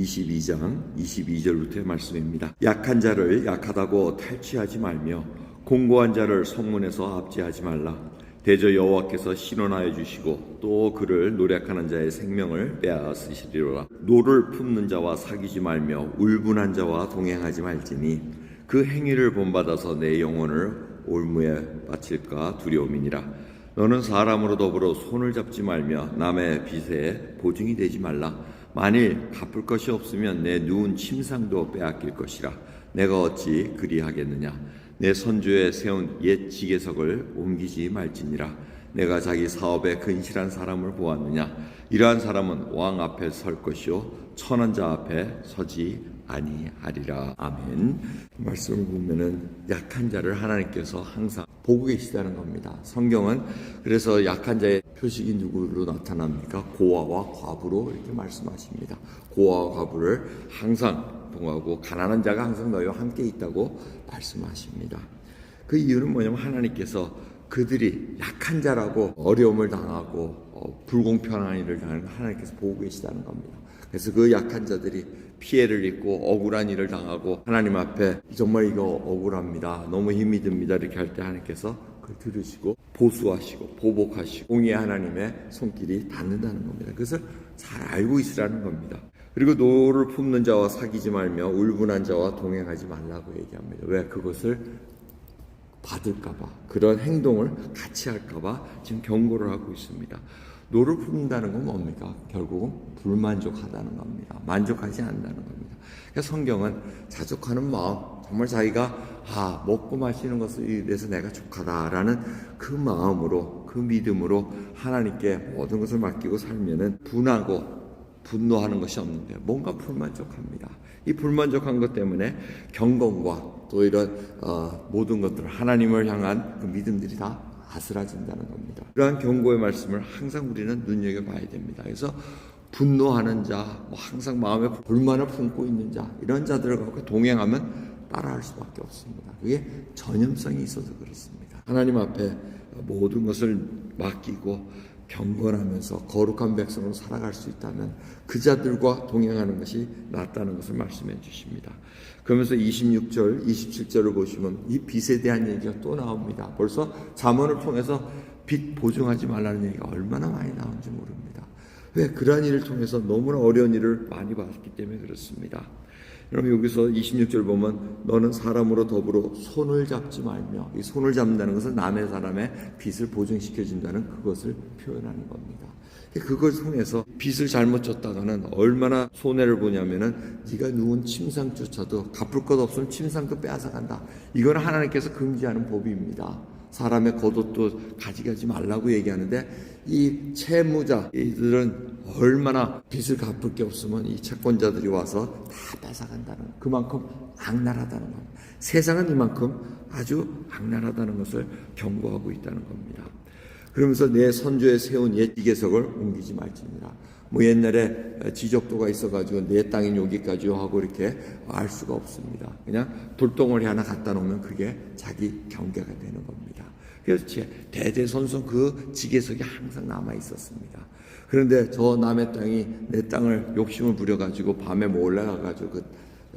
22장 22절부터의 말씀입니다. 약한 자를 약하다고 탈취하지 말며 공고한 자를 성문에서 압제하지 말라. 대저 여호와께서 신원하여 주시고 또 그를 노력하는 자의 생명을 빼앗으시리로라. 노를 품는 자와 사귀지 말며 울분한 자와 동행하지 말지니 그 행위를 본받아서 내 영혼을 올무에 바칠까 두려움이니라. 너는 사람으로 더불어 손을 잡지 말며 남의 빚에 보증이 되지 말라. 만일 갚을 것이 없으면 내 누운 침상도 빼앗길 것이라. 내가 어찌 그리하겠느냐? 내 선주에 세운 옛 지계석을 옮기지 말지니라. 내가 자기 사업에 근실한 사람을 보았느냐? 이러한 사람은 왕 앞에 설 것이요 천한 자 앞에 서지 아니하리라. 아멘. 말씀을 보면은 약한 자를 하나님께서 항상 보고 계시다는 겁니다. 성경은 그래서 약한 자의 표식이 누구로 나타납니까? 고아와 과부로 이렇게 말씀하십니다. 고아와 과부를 항상 봉하고 가난한 자가 항상 너희와 함께 있다고 말씀하십니다. 그 이유는 뭐냐면 하나님께서 그들이 약한 자라고 어려움을 당하고 어, 불공평한 일을 당하는 걸 하나님께서 보고 계시다는 겁니다. 그래서 그 약한 자들이 피해를 입고 억울한 일을 당하고 하나님 앞에 정말 이거 억울합니다. 너무 힘이 듭니다. 이렇게 할 때 하나님께서 그걸 들으시고 보수하시고 보복하시고 공의 하나님의 손길이 닿는다는 겁니다. 그것을 잘 알고 있으라는 겁니다. 그리고 노를 품는 자와 사귀지 말며 울분한 자와 동행하지 말라고 얘기합니다. 왜 그것을 받을까봐 그런 행동을 같이 할까봐 지금 경고를 하고 있습니다. 노를 품는다는 건 뭡니까? 결국은 불만족하다는 겁니다. 만족하지 않는다는 겁니다. 그러니까 성경은 자족하는 마음, 정말 자기가 아 먹고 마시는 것을 위해서 내가 족하다라는 그 마음으로 그 믿음으로 하나님께 모든 것을 맡기고 살면은 분하고 분노하는 것이 없는데 뭔가 불만족합니다. 이 불만족한 것 때문에 경건과 또 이런 어, 모든 것들 하나님을 향한 그 믿음들이 다 아스라진다는 겁니다. 그러한 경고의 말씀을 항상 우리는 눈여겨 봐야 됩니다. 그래서 분노하는 자, 뭐 항상 마음에 불만을 품고 있는 자 이런 자들과 동행하면 따라할 수밖에 없습니다. 그게 전염성이 있어서 그렇습니다. 하나님 앞에 모든 것을 맡기고 경건하면서 거룩한 백성으로 살아갈 수 있다면 그 자들과 동행하는 것이 낫다는 것을 말씀해 주십니다. 그러면서 26절, 27절을 보시면 이 빚에 대한 얘기가 또 나옵니다. 벌써 잠언을 통해서 빚 보증하지 말라는 얘기가 얼마나 많이 나온지 모릅니다. 왜 그러한 일을 통해서 너무나 어려운 일을 많이 봤기 때문에 그렇습니다. 여러분 여기서 26절 보면 너는 사람으로 더불어 손을 잡지 말며 이 손을 잡는다는 것은 남의 사람의 빚을 보증시켜 준다는 그것을 표현하는 겁니다. 그걸 통해서 빚을 잘못 졌다가는 얼마나 손해를 보냐면은 네가 누운 침상조차도 갚을 것 없으면 침상도 빼앗아 간다. 이거는 하나님께서 금지하는 법입니다. 사람의 겉옷도 가져가지 말라고 얘기하는데 이 채무자 이들은 얼마나 빚을 갚을 게 없으면 이 채권자들이 와서 다 뺏어간다는 그만큼 악랄하다는 겁니다. 세상은 이만큼 아주 악랄하다는 것을 경고하고 있다는 겁니다. 그러면서 내 선조에 세운 옛 이계석을 옮기지 말지니라. 뭐 옛날에 지적도가 있어가지고 내 땅인 여기까지요 하고 이렇게 알 수가 없습니다. 그냥 돌덩어리 하나 갖다 놓으면 그게 자기 경계가 되는 겁니다. 그래서 대대손손 그 지계석이 항상 남아 있었습니다. 그런데 저 남의 땅이 내 땅을 욕심을 부려가지고 밤에 몰래 가가지고 그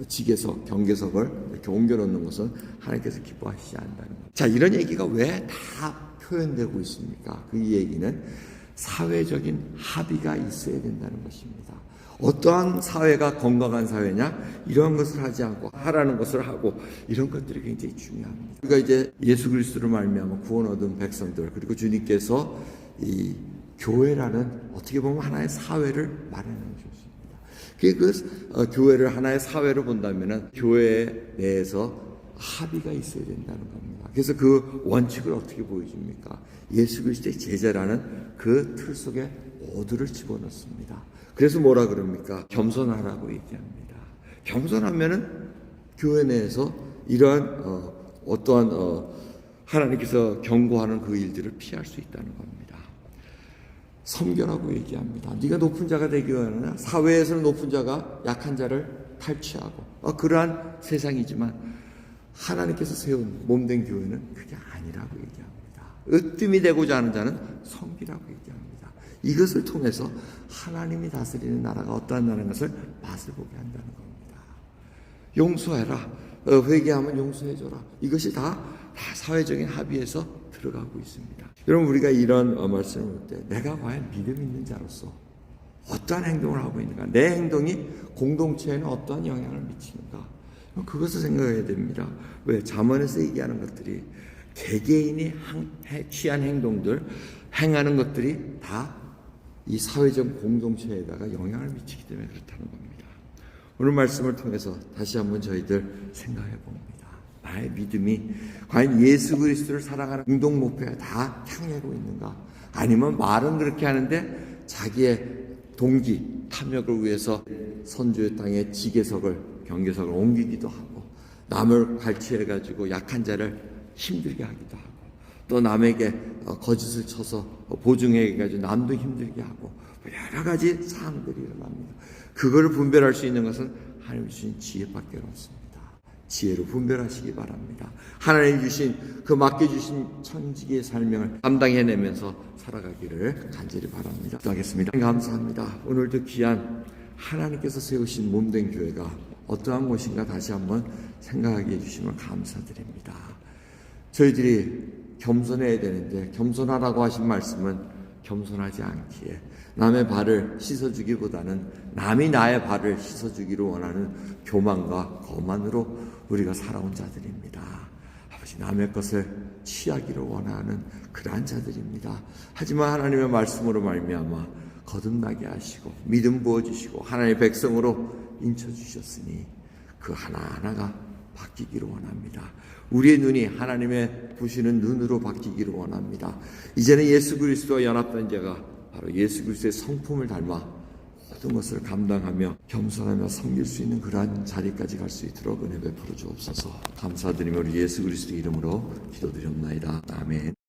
지계석, 경계석을 이렇게 옮겨놓는 것은 하나님께서 기뻐하시지 않는다는 겁니다. 자, 이런 얘기가 왜 다 표현되고 있습니까? 그 얘기는 사회적인 합의가 있어야 된다는 것입니다. 어떠한 사회가 건강한 사회냐? 이런 것을 하지 않고 하라는 것을 하고 이런 것들이 굉장히 중요합니다. 우리가 이제 예수 그리스도를 말미암아 구원 얻은 백성들 그리고 주님께서 이 교회라는 어떻게 보면 하나의 사회를 마련해 주셨습니다. 그 어, 교회를 하나의 사회로 본다면은 교회 내에서 합의가 있어야 된다는 겁니다. 그래서 그 원칙을 어떻게 보여줍니까? 예수 그리스도의 제자라는 그 틀 속에 모두를 집어넣습니다. 그래서 뭐라 그럽니까? 겸손하라고 얘기합니다. 겸손하면은 교회 내에서 이러한 어, 어떠한 어, 하나님께서 경고하는 그 일들을 피할 수 있다는 겁니다. 섬겨라고 얘기합니다. 네가 높은 자가 되기 원하냐? 사회에서는 높은 자가 약한 자를 탈취하고 어, 그러한 세상이지만 하나님께서 세운 몸된 교회는 그게 아니라고 얘기합니다. 으뜸이 되고자 하는 자는 섬기라고 얘기합니다. 이것을 통해서 하나님이 다스리는 나라가 어떠한 나라인 것을 맛을 보게 한다는 겁니다. 용서해라. 어, 회개하면 용서해줘라. 이것이 다, 다 사회적인 합의에서 들어가고 있습니다. 여러분, 우리가 이런 어, 말씀을 볼 때, 내가 과연 믿음 있는 자로서 어떠한 행동을 하고 있는가? 내 행동이 공동체에는 어떠한 영향을 미치는가? 그것을 생각해야 됩니다. 왜? 자문에서 얘기하는 것들이 개개인이 취한 행동들, 행하는 것들이 다 이 사회적 공동체에다가 영향을 미치기 때문에 그렇다는 겁니다. 오늘 말씀을 통해서 다시 한번 저희들 생각해 봅니다. 나의 믿음이 과연 예수 그리스도를 사랑하는 공동 목표에 다 향하고 있는가? 아니면 말은 그렇게 하는데 자기의 동기, 탐욕을 위해서 선주의 땅에 지게석을, 경계석을 옮기기도 하고 남을 갈취해 가지고 약한 자를 힘들게 하기도 하고 또 남에게 어, 거짓을 쳐서 보증해 가지고 남도 힘들게 하고 뭐 여러 가지 사항들이 일어납니다. 그거를 분별할 수 있는 것은 하나님 주신 지혜밖에 없습니다. 지혜로 분별하시기 바랍니다. 하나님 주신 그 맡겨주신 천직의 삶을 감당해내면서 살아가기를 간절히 바랍니다. 기도하겠습니다. 감사합니다. 오늘도 귀한 하나님께서 세우신 몸된 교회가 어떠한 곳인가 다시 한번 생각하게 해주시면 감사드립니다. 저희들이 겸손해야 되는데 겸손하라고 하신 말씀은 겸손하지 않기에 남의 발을 씻어주기보다는 남이 나의 발을 씻어주기를 원하는 교만과 거만으로 우리가 살아온 자들입니다. 아버지 남의 것을 취하기를 원하는 그러한 자들입니다. 하지만 하나님의 말씀으로 말미암아 거듭나게 하시고 믿음 부어 주시고 하나님의 백성으로 인쳐 주셨으니 그 하나하나가 바뀌기를 원합니다. 우리의 눈이 하나님의 보시는 눈으로 바뀌기를 원합니다. 이제는 예수 그리스도와 연합된 자가 바로 예수 그리스도의 성품을 닮아 모든 것을 감당하며 겸손하며 섬길 수 있는 그러한 자리까지 갈 수 있도록 은혜 베풀어 주옵소서. 감사드리며 우리 예수 그리스도 이름으로 기도드렸나이다. 아멘.